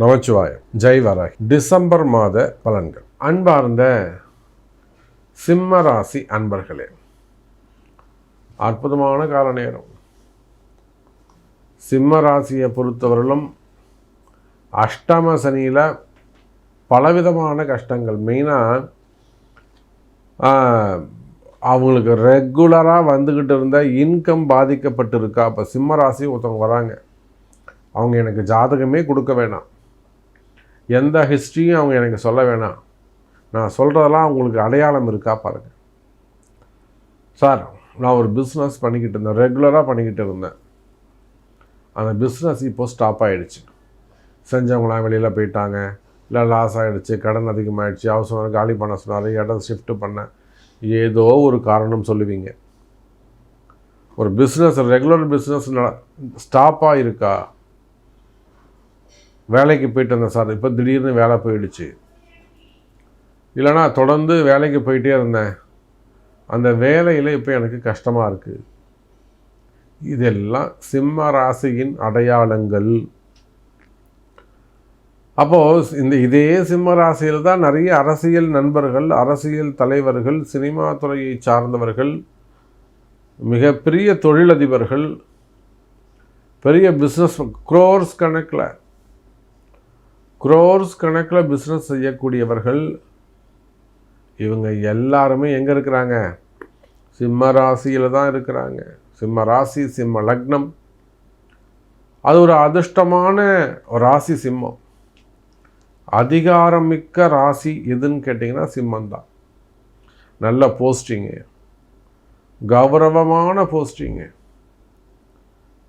Namachivayam. Jai Varahi. December மாத பலன்கள். அன்பார்ந்த சிம்ம ராசி அன்பர்களே அற்புதமான கால நேரம். சிம்ம ராசியை பொறுத்தவரையிலும் அஷ்டம சனியில் பலவிதமான கஷ்டங்கள். மெயினாக அவங்களுக்கு ரெகுலராக வந்துக்கிட்டு இருந்த இன்கம் பாதிக்கப்பட்டிருக்கா. இப்போ சிம்ம ராசி ஒருத்தவங்க வராங்க. அவங்க எனக்கு ஜாதகமே கொடுக்க வேணாம். எந்த ஹிஸ்ட்ரியும் அவங்க எனக்கு சொல்ல வேணாம். நான் சொல்கிறதெல்லாம் அவங்களுக்கு அடையாளம் இருக்கா பாருங்கள் சார் நான் ஒரு பிஸ்னஸ் பண்ணிக்கிட்டு இருந்தேன். ரெகுலராக பண்ணிக்கிட்டு இருந்தேன். அந்த பிஸ்னஸ் இப்போது ஸ்டாப் ஆகிடுச்சு செஞ்சவங்களாம் வெளியில் போயிட்டாங்க. இல்லை லாஸ் ஆகிடுச்சு கடன் அதிகமாகிடுச்சு அவசரம் காலி பண்ண சொன்னார். இடம் ஷிஃப்ட் பண்ண ஏதோ ஒரு காரணம் சொல்லுவீங்க. ஒரு பிஸ்னஸ் ரெகுலர் பிஸ்னஸ் ஸ்டாப்பாக இருக்கா? வேலைக்கு போயிட்டு இருந்தேன் சார். இப்போ திடீர்னு வேலை போயிடுச்சு. இல்லைனா தொடர்ந்து வேலைக்கு போயிட்டே இருந்தேன். அந்த வேலையில் இப்போ எனக்கு கஷ்டமாக இருக்குது இதெல்லாம் சிம்ம ராசியின் அடையாளங்கள். அப்போது இந்த இதே சிம்ம ராசியில் தான் நிறைய அரசியல் நண்பர்கள் அரசியல் தலைவர்கள் சினிமா துறையை சார்ந்தவர்கள் மிகப்பெரிய தொழிலதிபர்கள் பெரிய பிஸ்னஸ் குரோர்ஸ் கணக்கில் குரோர்ஸ் கணக்கில் பிஸ்னஸ் செய்யக்கூடியவர்கள் இவங்க எல்லாருமே எங்கே இருக்கிறாங்க? சிம்ம ராசியில் தான் இருக்கிறாங்க. சிம்ம ராசி சிம்ம லக்னம். அது ஒரு அதிர்ஷ்டமான ராசி சிம்மம். அதிகாரமிக்க ராசி எதுன்னு கேட்டிங்கன்னா சிம்மம் தான் நல்ல போஸ்டிங்கு கௌரவமான போஸ்டிங்கு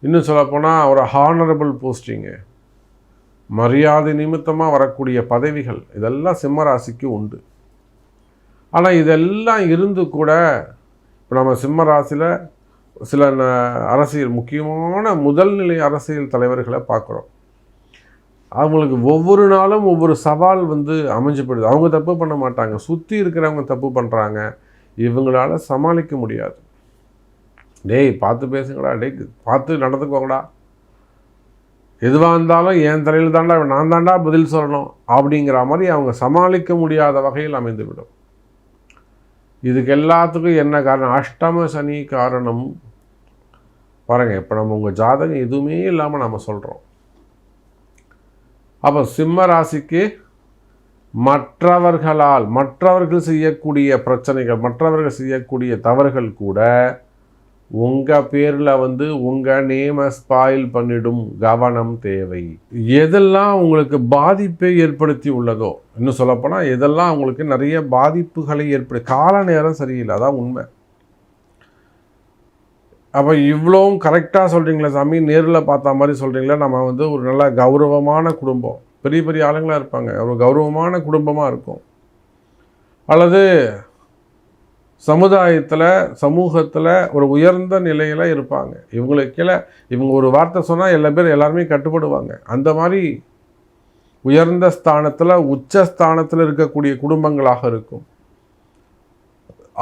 இன்னும் சொல்லப்போனால் ஒரு ஹானரபிள் போஸ்டிங்கு மரியாதை நிமித்தமாக வரக்கூடிய பதவிகள். இதெல்லாம் சிம்மராசிக்கு உண்டு. ஆனால் இதெல்லாம் இருந்து கூட இப்போ நம்ம சிம்மராசியில் சில அரசியல் முக்கியமான முதல்நிலை அரசியல் தலைவர்களை பார்க்குறோம். அவங்களுக்கு ஒவ்வொரு நாளும் ஒவ்வொரு சவால் வந்து அமைஞ்சு போயிடுது அவங்க தப்பு பண்ண மாட்டாங்க. சுற்றி இருக்கிறவங்க தப்பு பண்ணுறாங்க இவங்களால சமாளிக்க முடியாது. டேய் பார்த்து பேசுங்கடா. டேய் பார்த்து நடந்துக்கோங்கடா. எதுவாக இருந்தாலும் என் தலையில் தாண்டா நான் தாண்டா பதில் சொல்லணும் அப்படிங்கிற மாதிரி அவங்க சமாளிக்க முடியாத வகையில் அமைந்துவிடும். இதுக்கு எல்லாத்துக்கும் என்ன காரணம்? அஷ்டம சனி காரணம். பாருங்கள் இப்போ நம்ம உங்கள் ஜாதகம் எதுவுமே இல்லாமல் நம்ம சொல்கிறோம் அப்போ சிம்ம ராசிக்கு மற்றவர்களால் மற்றவர்கள் செய்யக்கூடிய பிரச்சனைகள் மற்றவர்கள் செய்யக்கூடிய தவறுகள் கூட உங்கள் பேரில் வந்து உங்கள் நேமை ஸ்பாயில் பண்ணிடும் கவனம் தேவை. எதெல்லாம் உங்களுக்கு பாதிப்பை ஏற்படுத்தி உள்ளதோ இன்னும் சொல்லப்போனால் எதெல்லாம் உங்களுக்கு நிறைய பாதிப்புகளை ஏற்படு கால நேரம் சரியில்லை அதான் உண்மை. அப்போ இவ்வளோவும் கரெக்டாக சொல்கிறீங்களே சாமி நேரில் பார்த்த மாதிரி சொல்கிறீங்களே நம்ம வந்து ஒரு நல்ல கௌரவமான குடும்பம். பெரிய பெரிய ஆளுங்களாக இருப்பாங்க ஒரு கௌரவமான குடும்பமாக இருக்கும். அல்லது சமுதாயத்தில் சமூகத்தில் ஒரு உயர்ந்த நிலையில் இருப்பாங்க. இவங்களுக்கு கீழே இவங்க ஒரு வார்த்தை சொன்னால் எல்லா பேர் எல்லாருமே கட்டுப்படுவாங்க. அந்த மாதிரி உயர்ந்த ஸ்தானத்தில் உச்ச ஸ்தானத்தில் இருக்கக்கூடிய குடும்பங்களாக இருக்கும்.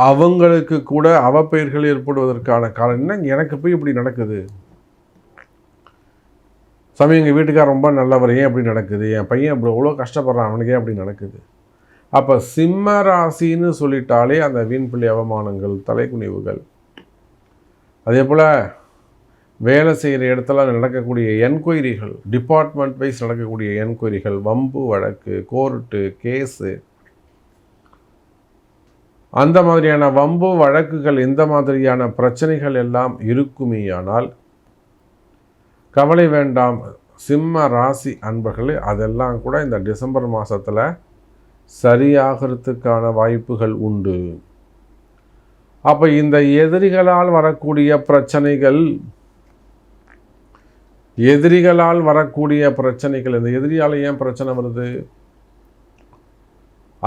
அவங்களுக்கு கூட அவப்பெயர்கள் ஏற்படுவதற்கான காரணம் என்ன? எனக்கு போய் இப்படி நடக்குது. சமயம் எங்கள் வீட்டுக்கார் ரொம்ப நல்லவர் ஏன் அப்படி நடக்குது? என் பையன் அப்படி அவ்வளோ கஷ்டப்படுறான் அவனுக்கே அப்படி நடக்குது? அப்போ சிம்ம ராசின்னு சொல்லிட்டாலே அந்த வீண்பிள்ளை அவமானங்கள் தலைக்குனிவுகள். அதே போல் வேலை செய்கிற இடத்துல நடக்கக்கூடிய என்கொயரிகள் டிபார்ட்மெண்ட் வைஸ் நடக்கக்கூடிய என்கொயரிகள் வம்பு வழக்கு கோர்ட்டு கேஸு அந்த மாதிரியான வம்பு வழக்குகள் இந்த மாதிரியான பிரச்சனைகள் எல்லாம் இருக்குமேயானால் கவலை வேண்டாம். சிம்ம ராசி அன்பர்களே அதெல்லாம் கூட இந்த டிசம்பர் மாதத்தில் சரியாகிறதுக்கான வாய்ப்புகள் உண்டு. அப்போ இந்த எதிரிகளால் வரக்கூடிய பிரச்சனைகள் எதிரிகளால் வரக்கூடிய பிரச்சனைகள் இந்த எதிரியால் ஏன் பிரச்சனை வருது?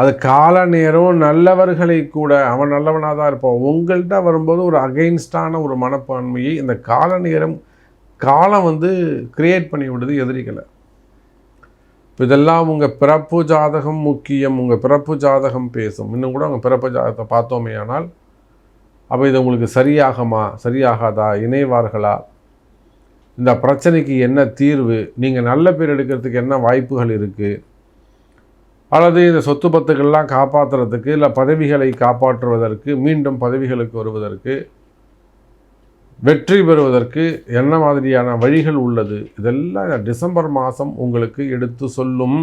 அது கால நேரம் நல்லவர்களை கூட அவன் நல்லவனாக தான் இருப்பான். உங்கள்கிட்ட வரும்போது ஒரு அகெயின்ஸ்டான ஒரு மனப்பான்மையை இந்த கால நேரம் காலம் வந்து கிரியேட் பண்ணி விடுது எதிரிகளை. இதெல்லாம் உங்கள் பிறப்பு ஜாதகம் முக்கியம் உங்கள் பிறப்பு ஜாதகம் பேசும். இன்னும் கூட உங்கள் பிறப்பு ஜாதகத்தை பார்த்தோமே ஆனால் அப்போ இது உங்களுக்கு சரியாகுமா சரியாகாதா இணைவார்களா? இந்த பிரச்சனைக்கு என்ன தீர்வு? நீங்கள் நல்ல பேர் எடுக்கிறதுக்கு என்ன வாய்ப்புகள் இருக்குது அல்லது இந்த சொத்து பத்துக்கள்லாம் காப்பாற்றுறதுக்கு இல்லை பதவிகளை காப்பாற்றுவதற்கு மீண்டும் பதவிகளுக்கு வருவதற்கு வெற்றி பெறுவதற்கு என்ன மாதிரியான வழிகள் உள்ளது? இதெல்லாம் டிசம்பர் மாதம் உங்களுக்கு எடுத்து சொல்லும்.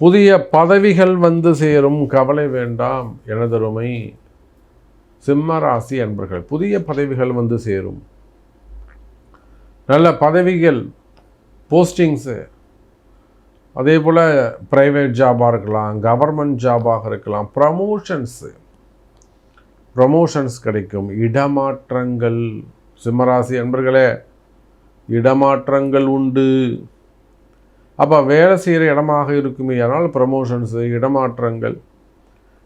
புதிய பதவிகள் வந்து சேரும். கவலை வேண்டாம். எனதருமை சிம்ம ராசி அன்பர்கள் புதிய பதவிகள் வந்து சேரும். நல்ல பதவிகள் போஸ்டிங்ஸு அதே போல் ப்ரைவேட் ஜாபாக இருக்கலாம் கவர்மெண்ட் ஜாபாக இருக்கலாம் ப்ரமோஷன்ஸு ப்ரமோஷன்ஸ் கிடைக்கும். இடமாற்றங்கள். சிம்மராசி அன்பர்களே இடமாற்றங்கள் உண்டு. அப்போ வேலை செய்கிற இடமாக இருக்குமே ஆனால் ப்ரமோஷன்ஸு இடமாற்றங்கள்.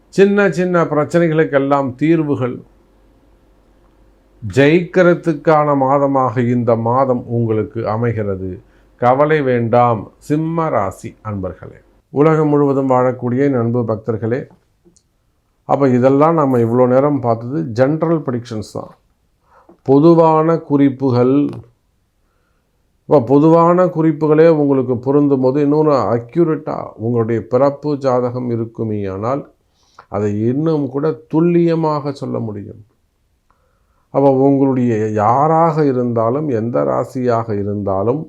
சின்ன சின்ன பிரச்சனைகளுக்கெல்லாம் தீர்வுகள். ஜெயிக்கிறதுக்கான மாதமாக இந்த மாதம் உங்களுக்கு அமைகிறது. கவலை வேண்டாம் சிம்ம ராசி அன்பர்களே. உலகம் முழுவதும் வாழக்கூடிய நண்பு பக்தர்களே அப்போ இதெல்லாம் நம்ம இவ்வளோ நேரம் பார்த்தது ஜென்ரல் ப்ரிடிக்ஷன்ஸ் தான். பொதுவான குறிப்புகள் இப்போ பொதுவான குறிப்புகளே உங்களுக்கு பொருந்தும் போது இன்னொன்று அக்யூரேட்டாக உங்களுடைய பிறப்பு ஜாதகம் இருக்குமே ஆனால் அதை இன்னும் கூட துல்லியமாக சொல்ல முடியும். அப்போ உங்களுடைய யாராக இருந்தாலும் எந்த ராசியாக இருந்தாலும்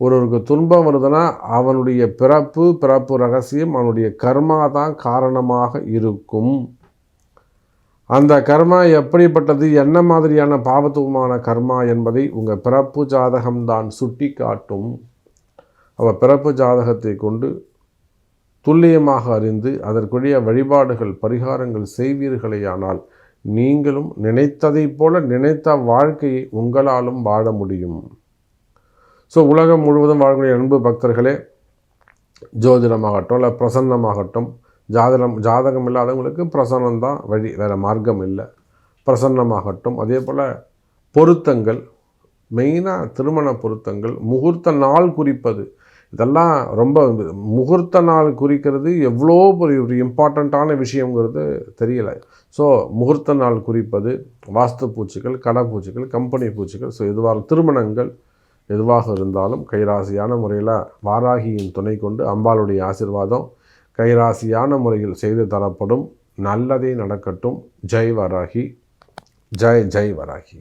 ஒருவருக்கு துன்பம் வருதுன்னா அவனுடைய பிறப்பு பிறப்பு ரகசியம் அவனுடைய கர்மா தான் காரணமாக இருக்கும். அந்த கர்மா எப்படிப்பட்டது? என்ன மாதிரியான பாவத்துவமான கர்மா என்பதை உங்கள் பிறப்பு ஜாதகம்தான் சுட்டி காட்டும் அவள் பிறப்பு ஜாதகத்தை கொண்டு துல்லியமாக அறிந்து அதற்குரிய வழிபாடுகள் பரிகாரங்கள் செய்வீர்களேயானால் நீங்களும் நினைத்ததைப் போல நினைத்த வாழ்க்கையை உங்களாலும் வாழ முடியும். ஸோ உலகம் முழுவதும் வாழக்கூடிய அன்பு பக்தர்களே ஜோதிடமாகட்டும் இல்லை பிரசன்னமாகட்டும் ஜாதகம் ஜாதகம் இல்லாதவங்களுக்கு பிரசன்னம் தான் வழி வேறு மார்க்கம் இல்லை. பிரசன்னமாகட்டும் அதே போல் பொருத்தங்கள் மெயினாக திருமண பொருத்தங்கள் முகூர்த்த நாள் குறிப்பது இதெல்லாம் ரொம்ப முகூர்த்த நாள் குறிக்கிறது எவ்வளோ ஒரு இம்பார்ட்டண்ட்டான விஷயங்கிறது தெரியலை. ஸோ முகூர்த்த நாள் குறிப்பது வாஸ்து பூச்சிகள் கடை பூச்சிகள் கம்பெனி பூச்சிகள் ஸோ இதுவாக திருமணங்கள் எதுவாக இருந்தாலும் கைராசியான முறையில் வாராகியின் துணை கொண்டு அம்பாளுடைய ஆசிர்வாதம் கைராசியான முறையில் செய்து தரப்படும் நல்லதே நடக்கட்டும். ஜெய் வராகி. ஜெய் ஜெய் வராகி.